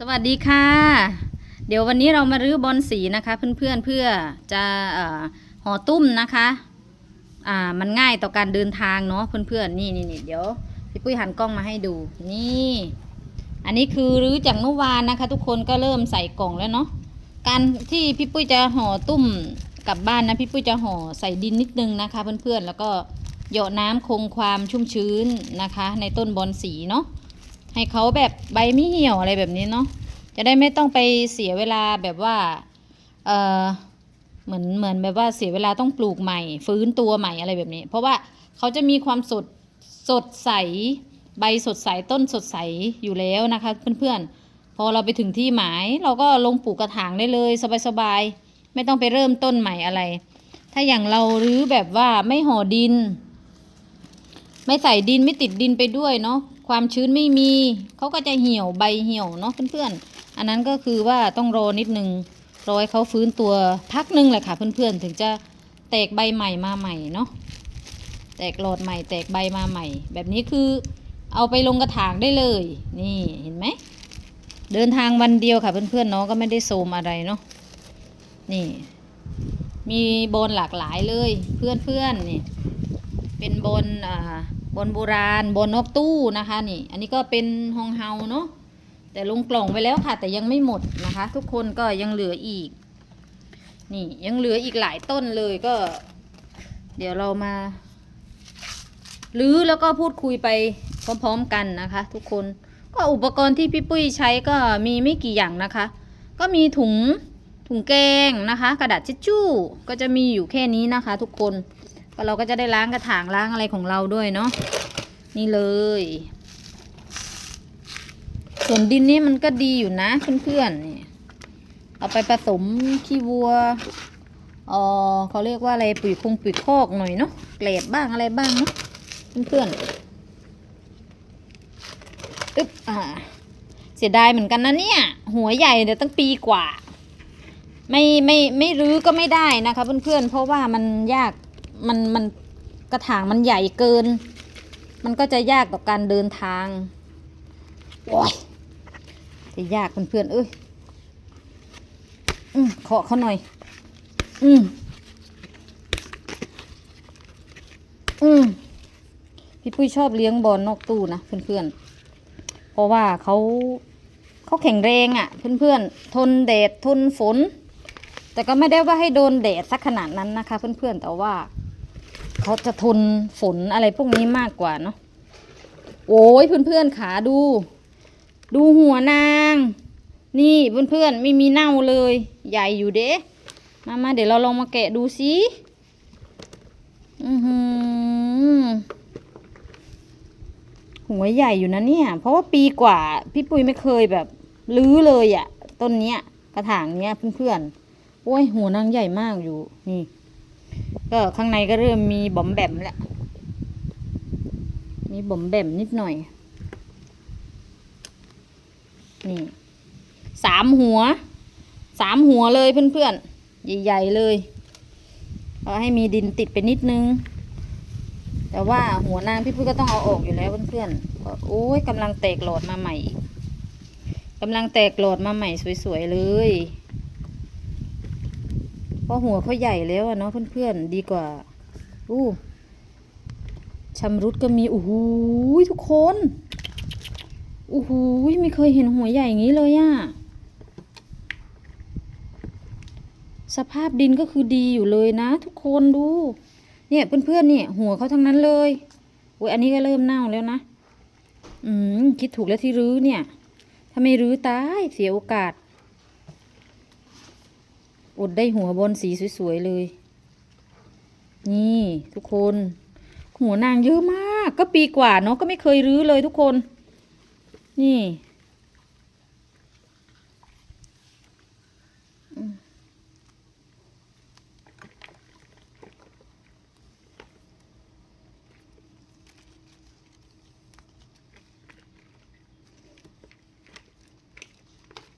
สวัสดีค่ะ เดี๋ยววันนี้เรามารื้อบอลสีนะคะ เพื่อนๆเพื่อจะเอ่อห่อตุ้มนะคะอ่ามันง่ายต่อการเดินทางเนาะเพื่อนๆนี่นี่นี่เดี๋ยวพี่ปุ้ยหันกล้องมาให้ดูนี่ อันนี้คือรื้อจากเมื่อวานนะคะ ทุกคนก็เริ่มใส่กล่องแล้วเนาะการที่พี่ปุ้ยจะห่อตุ้มกลับบ้านนะพี่ปุ้ยจะห่อใส่ดินนิดนึงนะคะ เพื่อนๆแล้วก็เหยาะน้ำคงความชุ่มชื้นนะคะ ในต้นบอลสีเนาะ ให้เขาแบบใบไม่เหี่ยวอะไรแบบนี้เนาะจะได้ไม่ต้องไปเสียเวลาแบบว่าเออเหมือนเหมือนแบบว่าเสียเวลาต้องปลูกใหม่ ฟื้นตัวใหม่อะไรแบบนี้ เพราะว่าเขาจะมีความสดสดใสใบสดใสต้นสดใสอยู่แล้วนะคะเพื่อนๆพอเราไปถึงที่หมายเราก็ลงปลูกกระถางได้เลยสบายๆไม่ต้องไปเริ่มต้นใหม่อะไร ถ้าอย่างเรารื้อแบบว่าไม่ห่อดิน ไม่ใส่ดินไม่ติดดินไปด้วยเนาะ ความชื้นไม่มีเขาก็จะเหี่ยวใบเหี่ยวเนาะเพื่อนๆ อันนั้นก็คือว่าต้องรอนิดนึงรอให้เขาฟื้นตัวพักนึงแหละค่ะเพื่อนๆ ถึงจะแตกใบใหม่มาใหม่เนาะแตกหลอดใหม่ แตกใบมาใหม่ แบบนี้คือเอาไปลงกระถางได้เลย นี่เห็นไหมเดินทางวันเดียวค่ะเพื่อนๆเนาะก็ไม่ได้โซมอะไรเนาะนี่ มีโบนหลากหลายเลยเพื่อนๆนี่เป็นบนอ่า บนโบราณบนนอกตู้นะคะนี่ อันนี้ก็เป็นฮองเฮาเนาะแต่ลงกล่องไปแล้วค่ะ แต่ยังไม่หมดนะคะ ทุกคนก็ยังเหลืออีก นี่ยังเหลืออีกหลายต้นเลยก็ เดี๋ยวเรามารื้อแล้วก็พูดคุยไปพร้อมๆกันนะคะ ทุกคนก็อุปกรณ์ที่พี่ปุ้ยใช้ก็มีไม่กี่อย่างนะคะ ก็มีถุงถุงแกงนะคะ กระดาษทิชชู่ก็จะมีอยู่แค่นี้นะคะ ทุกคน เราก็จะได้ล้างกระถางล้างอะไรของเราด้วยเนาะนี่เลย ส่วนดินนี่มันก็ดีอยู่นะเพื่อนๆนี่เอาไปผสมขี้วัวเออเขาเรียกว่าอะไรปุ๋ยคงปุ๋ยคอกหน่อยเนาะเกล็ดบ้างอะไรบ้างเนาะเพื่อนๆอึ๊บอ่าเสียดายเหมือนกันนะเนี่ย หัวใหญ่เดี๋ยวตั้งปีกว่า ไม่ไม่ไม่รื้อก็ไม่ได้นะคะเพื่อนๆเพราะว่ามันยาก มันมันกระถางมันใหญ่เกิน มันก็จะยากต่อการเดินทางโอ้ยจะยากเพื่อนๆเอ้ยอืมเคาะเขาหน่อย อืมอืมพี่ปุ้ยชอบเลี้ยงบอลนอกตู้นะเพื่อนๆ เพราะว่าเขาเขาแข็งแรงอะ่ะ เพื่อนๆ ทนแดดทนฝน แต่ก็ไม่ได้ว่าให้โดนแดดสักขนาดนั้นนะคะ เพื่อนๆ แต่ว่า เขาจะทนฝนอะไรพวกนี้มากกว่าเนาะโอ้ยเพื่อนๆขาดู ดูหัวนาง นี่เพื่อนๆไม่มีเน่าเลย ใหญ่อยู่เด้มามาเดี๋ยวเราลองมาแกะดูสิอือหือหัวใหญ่อยู่นะเนี่ย เพราะว่าปีกว่าพี่ปุ้ยไม่เคยแบบลื้อเลยอะต้นเนี้ย กระถางเนี้ยเพื่อนๆโอ้ยหัวนางใหญ่มากอยู่นี่ ก็ข้างในก็เริ่มมีบอมแบมแล้วมีบอมแบมนิดหน่อย นี่สามหัว สามหัวเลยเพื่อนๆ ใหญ่ๆเลยก็ให้มีดินติดไปนิดนึง แต่ว่าหัวนางพี่พุ้ยก็ต้องเอาออกอยู่แล้วเพื่อนๆก็โอ้ยกำลังแตกหลอดมาใหม่กำลังแตกหลอดมาใหม่สวยๆเลย ราะหัวเขาใหญ่แล้วอะเนาะเพื่อนๆ ดีกว่าอู้ชำรุดก็มีโอ้โหทุกคนโอ้โหไม่เคยเห็นหัวใหญ่อย่างนี้เลยอะสภาพดินก็คือดีอยู่เลยนะ ทุกคนดู เนี่ยเพื่อนๆเนี่ย หัวเขาทั้งนั้นเลยโอ้ยอันนี้ก็เริ่มเน่าแล้วนะ อืมคิดถูกแล้วที่รื้อเนี่ย ถ้าไม่รื้อตายเสียโอกาส อดได้หัวบนสีสวยๆเลย นี่ทุกคน หัวนางเยอะมาก ก็ปีกว่าเนาะก็ไม่เคยรื้อเลยทุกคน นี่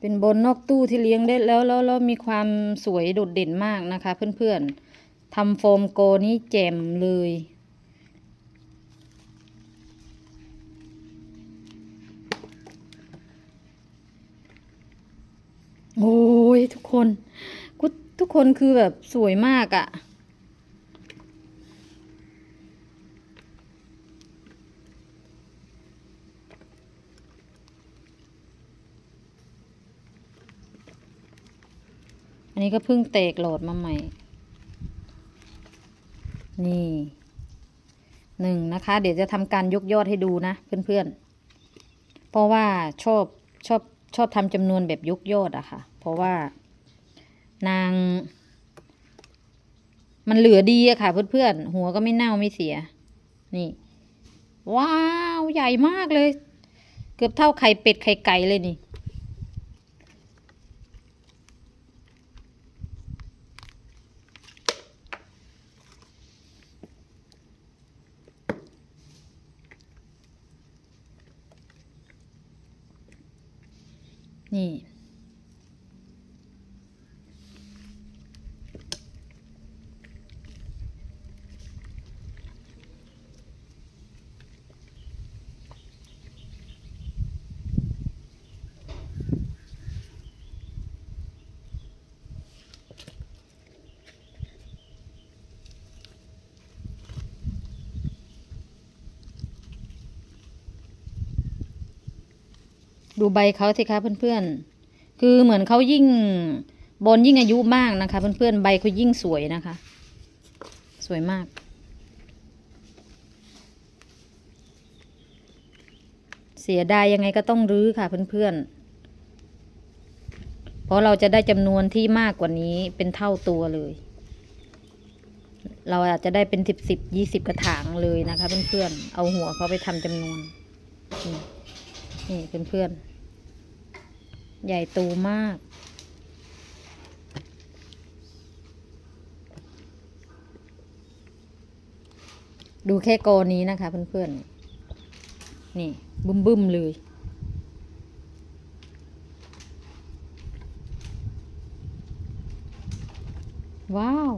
เป็นบนนอกตู้ที่เลี้ยงได้แล้วแล้วแล้วมีความสวยโดดเด่นมากนะคะ เพื่อนๆทำโฟมโกนี่แจ่มเลยโอ้ยทุกคนทุกคนคือแบบสวยมากอะ่ะ นนี้ก็เพิ่งเตกโหลดมาใหม่ นี่หนึ่งนะคะ เดี๋ยวจะทำการยกยอดให้ดูนะเพื่อนๆ เพราะว่าชอบชอบชอบทำจำนวนแบบยกยอดอะค่ะ เพราะว่านาง มันเหลือดีอะค่ะ เพื่อนๆ หัวก็ไม่เน่าไม่เสีย นี่ ว้าว ใหญ่มากเลย เกือบเท่าไข่เป็ดไข่ไก่เลยนี่ นี่ ดูใบเขาสิคะเพื่อนๆ คือเหมือนเขายิ่งบอลยิ่งอายุมากนะคะ เพื่อนๆ ใบเขายิ่งสวยนะคะ สวยมาก เสียดายยังไงก็ต้องรื้อค่ะเพื่อนๆ เพราะเราจะได้จำนวนที่มากกว่านี้เป็นเท่าตัวเลย เราอาจจะได้เป็นสิบสิบยี่สิบกระถางเลยนะคะ เพื่อนๆ เอาหัวเขาไปทำจำนวน นี่นี่เพื่อนๆ ใหญ่โตมาก ดูแค่กอนี้นะคะเพื่อนๆ นี่ บึ้มบึ้มๆเลยว้าว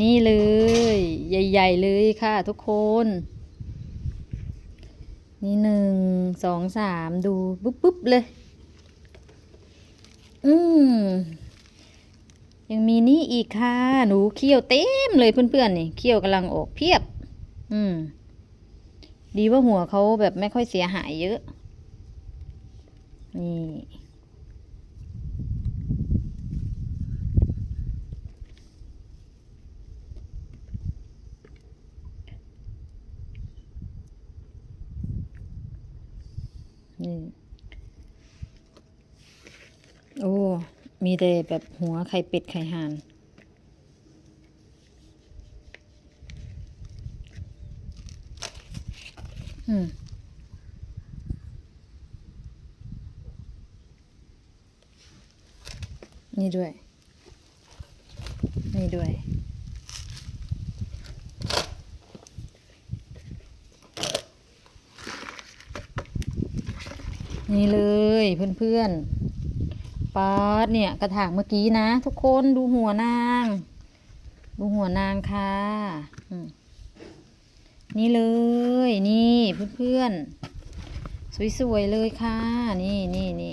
นี่เลย ใหญ่ ๆ เลยค่ะทุกคน นี่หนึ่งสองสามดูปุ๊บปุ๊บเลย อืมยังมีนี่อีกค่ะ หนูเขี้ยวเต็มเลยเพื่อนๆนี่เขี้ยวกำลังออกเพียบ อืม ดีว่าหัวเขาแบบไม่ค่อยเสียหายเยอะ นี่ นี่โอ้ มีแต่แบบหัวไข่เป็ดไข่ห่าน อืม นี่ด้วย นี่ด้วย นี่เลยเพื่อนๆป๊าดเนี่ยกระถางเมื่อกี้นะ ทุกคนดูหัวนาง ดูหัวนางค่ะนี่เลยนี่เพื่อนๆสวยๆเลยค่ะ นี่นี่นี่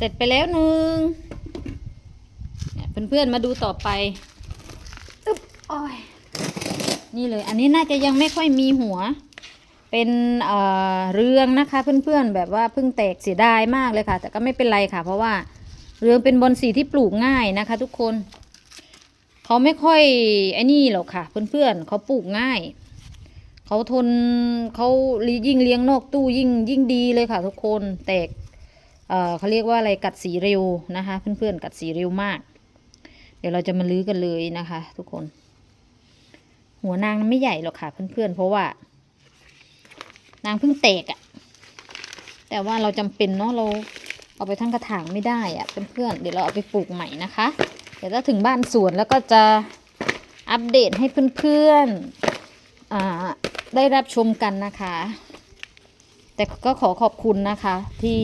เสร็จไปแล้วหนึ่งเนี่ยเพื่อนๆมาดูต่อไปอึ๊บโอ้ยนี่เลย อันนี้น่าจะยังไม่ค่อยมีหัว เป็นเอ่อเรืองนะคะเพื่อนๆแบบว่าเพิ่งแตกเสียดายมากเลยค่ะ แต่ก็ไม่เป็นไรค่ะ เพราะว่าเรืองเป็นบอนสีที่ปลูกง่ายนะคะ ทุกคนเขาไม่ค่อยไอ้นี่หรอกค่ะ เพื่อนๆเขาปลูกง่ายเขาทนเขายิ่งเลี้ยงนอกตู้ยิ่งยิ่งดีเลยค่ะ ทุกคนแตก เอ่อเขาเรียกว่าอะไรกัดสีเร็วนะคะ เพื่อนๆกัดสีเร็วมาก เดี๋ยวเราจะมาลื้อกันเลยนะคะ ทุกคน หัวนางไม่ใหญ่หรอกค่ะเพื่อนๆเพราะว่า นางเพิ่งแตกอะ่ะแต่ว่าเราจำเป็นเนาะเราเอาไปทั้งกระถางไม่ได้อะ่ะเพื่อนๆเดี๋ยวเราเอาไปปลูกใหม่นะคะ เดี๋ยวถ้าถึงบ้านสวนแล้วก็จะอัปเดตให้เพื่อนๆอ่าได้รับชมกันนะคะ แต่ก็ขอขอบคุณนะคะที่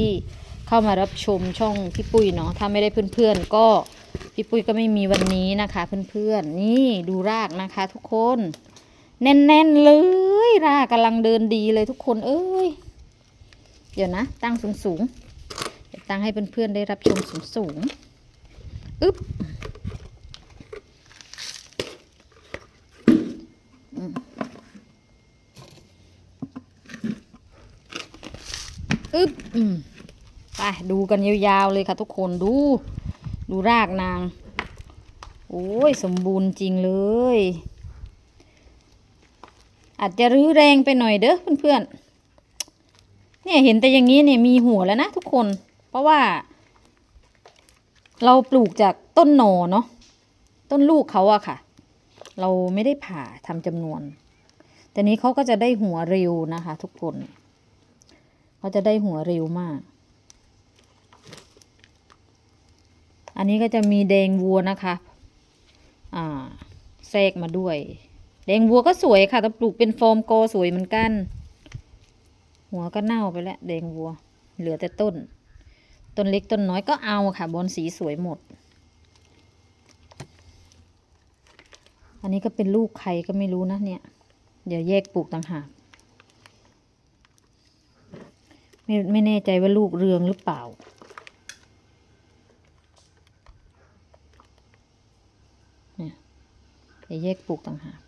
เข้ามารับชมช่องพี่ปุ้ยเนาะถ้าไม่ได้เพื่อนๆก็พี่ปุ้ยก็ไม่มีวันนี้นะคะ เพื่อนๆนี่ดูรากนะคะ ทุกคน แน่นๆเลยรากกำลังเดินดีเลยทุกคนเอ้ยเดี๋ยวนะ ตั้งสูงๆตั้งให้เพื่อนๆได้รับชมสูงๆอึ๊บ อึ๊บอืมไป ดูกันยาวๆเลยค่ะทุกคนดู ดูรากนาง โอ้ยสมบูรณ์จริงเลย อาจจะรื้อแรงไปหน่อยเด้อเพื่อนๆ เนี่ยเห็นแต่อย่างนี้เนี่ยมีหัวแล้วนะทุกคน เพราะว่า เราปลูกจากต้นหนอเนาะ ต้นลูกเขาอะค่ะ เราไม่ได้ผ่าทำจำนวน แต่นี้เขาก็จะได้หัวเร็วนะคะ ทุกคนเขาจะได้หัวเร็วมาก อันนี้ก็จะมีแดงวัวนะคะอ่าแทรกมาด้วย แดงวัวก็สวยค่ะแต่ปลูกเป็นฟอร์มโกสวยเหมือนกัน หัวก็เน่าไปแล้วแดงวัว เหลือแต่ต้น ต้นเล็กต้นน้อยก็เอาค่ะบอลสีสวยหมด อันนี้ก็เป็นลูกใครก็ไม่รู้นะเนี่ย เดี๋ยวแยกปลูกต่างหากไม่ไม่แน่ใจว่าลูกเรืองหรือเปล่า เนี่ยเยวแยกปลูกต่างหาก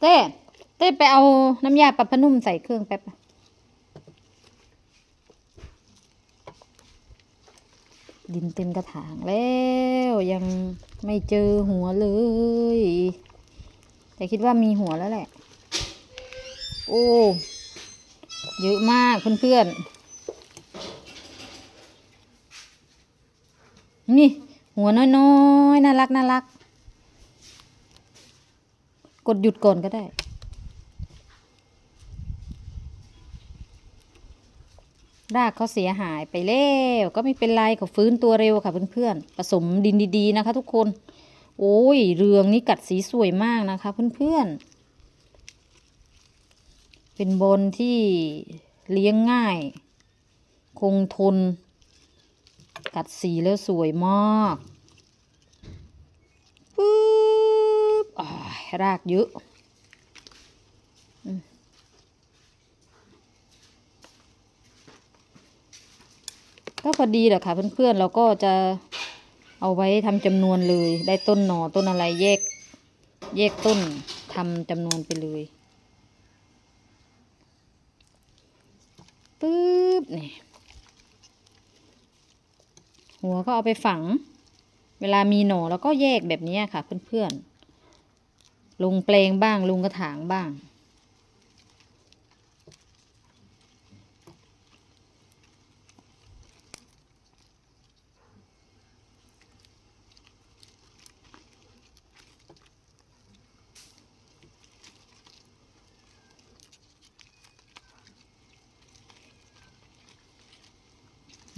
เต้เต้ไปเอาน้ำยาปรับผ้านุ่มใส่เครื่องแป๊บดินเต็มกระถางแล้วยังไม่เจอหัวเลย แต่คิดว่ามีหัวแล้วแหละ โอ้ เยอะมากเพื่อนๆ นี่หัวน้อยๆ น่ารักน่ารัก กดหยุดก่อนก็ได้ รากเขาเสียหายไปแล้วก็ไม่เป็นไรเขาฟื้นตัวเร็วค่ะเพื่อนๆ ผสมดินดีๆนะคะทุกคน โอ้ย เรืองนี้กัดสีสวยมากนะคะเพื่อนๆ เป็นบนที่เลี้ยงง่าย คงทน กัดสีแล้วสวยมากปึ๊บอ้ายรากเยอะก็พอดีแหละค่ะเพื่อนๆเราก็จะเอาไว้ทำจำนวนเลย ได้ต้นหนอต้นอะไรแยก แยกต้นทำจำนวนไปเลย ปึ๊บนี่หัวก็เอาไปฝัง เวลามีหน่อแล้วก็แยกแบบนี้ค่ะเพื่อนๆลงเปลงบ้างลงกระถางบ้าง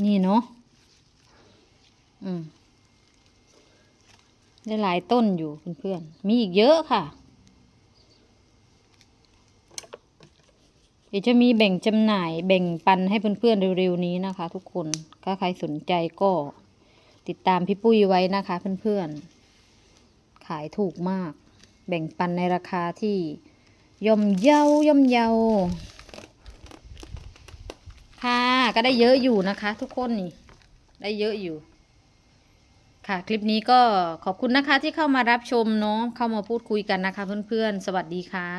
นี่เนาะอืมได้หลายต้นอยู่เพื่อนๆ มีอีกเยอะค่ะ เดี๋ยวจะมีแบ่งจำหน่ายแบ่งปันให้เพื่อนๆเร็วๆนี้นะคะ ทุกคน ถ้าใครสนใจก็ติดตามพี่ปุ้ยไว้นะคะ เพื่อนๆ ขายถูกมาก แบ่งปันในราคาที่ย่อมเยาย่อมเยา ค่ะ ก็ได้เยอะอยู่นะคะ ทุกคนนี่ ได้เยอะอยู่ ค่ะ คลิปนี้ก็ขอบคุณนะคะที่เข้ามารับชมเนาะเข้ามาพูดคุยกันนะคะ เพื่อนๆ สวัสดีค่ะ